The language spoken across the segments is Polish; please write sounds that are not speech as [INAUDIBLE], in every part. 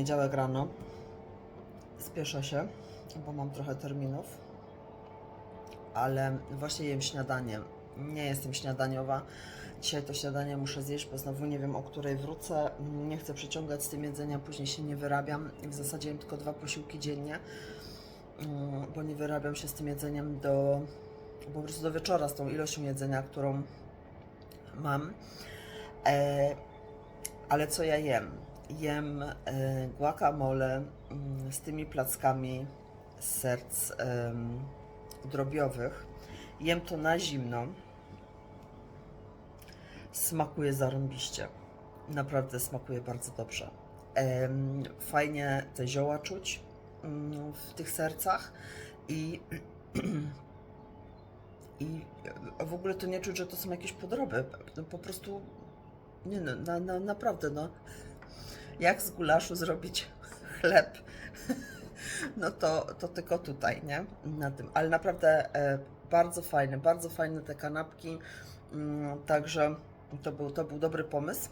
poniedziałek rano. Spieszę się, bo mam trochę terminów. Ale właśnie jem śniadanie. Nie jestem śniadaniowa. Dzisiaj to śniadanie muszę zjeść, bo znowu nie wiem o której wrócę. Nie chcę przeciągać z tym jedzenia, później się nie wyrabiam. W zasadzie jem tylko dwa posiłki dziennie, mm, bo nie wyrabiam się z tym jedzeniem do po prostu do wieczora z tą ilością jedzenia, którą mam. E, ale co ja jem? Jem e, guacamole mm, z tymi plackami z serc drobiowych. Jem to na zimno. Smakuje zarąbiście. Naprawdę smakuje bardzo dobrze. Fajnie te zioła czuć mm, w tych sercach i [CLEARS THROAT] i w ogóle to nie czuć, że to są jakieś podroby. No, po prostu, nie no, na, na, naprawdę, no. Jak z gulaszu zrobić chleb, no to, to tylko tutaj, nie? Na tym. Ale naprawdę e, bardzo fajne, bardzo fajne te kanapki. Mm, także to był, to był dobry pomysł.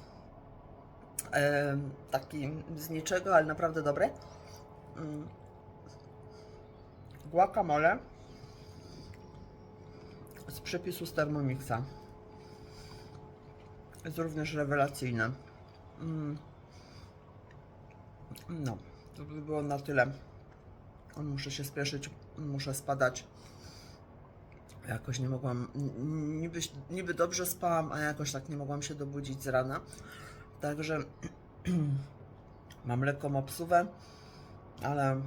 E, taki z niczego, ale naprawdę dobry. Mm. Guacamole z przepisu z Thermomixa. Jest również rewelacyjne. Mm. No, to by było na tyle. Muszę się spieszyć, muszę spadać. Jakoś nie mogłam, niby, niby dobrze spałam, a jakoś tak nie mogłam się dobudzić z rana. Także [CLEARS THROAT] mam lekką obsuwę, ale,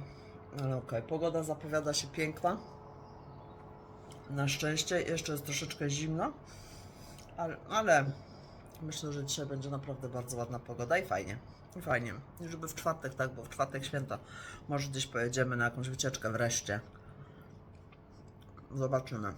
ale okej. Pogoda zapowiada się piękna. Na szczęście jeszcze jest troszeczkę zimno, ale, ale myślę, że dzisiaj będzie naprawdę bardzo ładna pogoda i fajnie. I fajnie. I żeby w czwartek, tak, bo w czwartek święto. Może gdzieś pojedziemy na jakąś wycieczkę wreszcie. Zobaczymy.